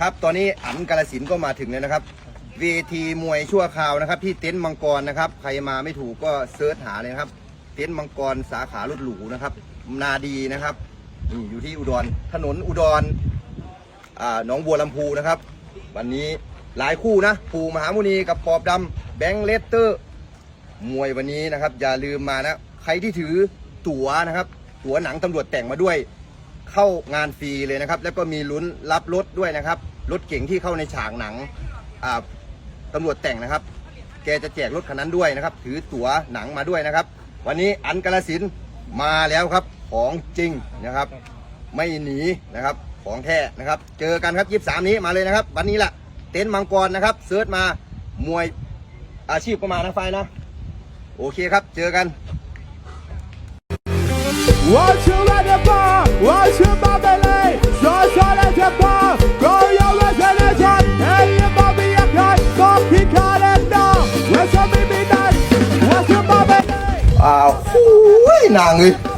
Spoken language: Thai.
ครับ ตอนนี้อันกาลสินก็มาถึงแล้วนะครับ เวทีมวยชั่วคราวนะครับ ที่เต็นท์มังกรนะครับ ใครมาไม่ถูกก็เซิร์ชหาเลยนะครับ เต็นท์มังกรสาขารถหรูนะครับ นาดีนะครับนี่อยู่ที่อุดร ถนนอุดรอ่าหนองบัวลำพูนะครับ วันนี้หลายคู่นะปูมหามุนีกับปอบดำแบงค์เลสเตอร์ มวยวันนี้นะครับ อย่าลืมมานะ ใครที่ถือตั๋วนะครับ ตั๋วหนังตำรวจแต่งมาด้วย เข้างานฟรีเลยนะครับ แล้วก็มีลุ้นรับรถด้วยนะครับ รถเก่งที่เข้าในฉากหนังตำรวจแต่งนะครับ แกจะแจกรถคันนั้นด้วยนะครับ ถือตั๋วหนังมาด้วยนะครับ วันนี้อันกระสินมาแล้วครับ ของจริงนะครับ ไม่หนีนะครับ ของแท้นะครับ เจอกันครับยีสามนี้มาเลยนะครับ วันนี้แหละเต็นท์มังกรนะครับเสิร์ชมามวยอาชีพก็มานะไฟนะ โอเคครับ เจอกัน What you like about 我是马贝雷，说说来听吧，狗有我才能唱，黑夜把你压开，我皮卡兰达，我是秘密蛋，我是马贝雷。啊，呼喂，哪个？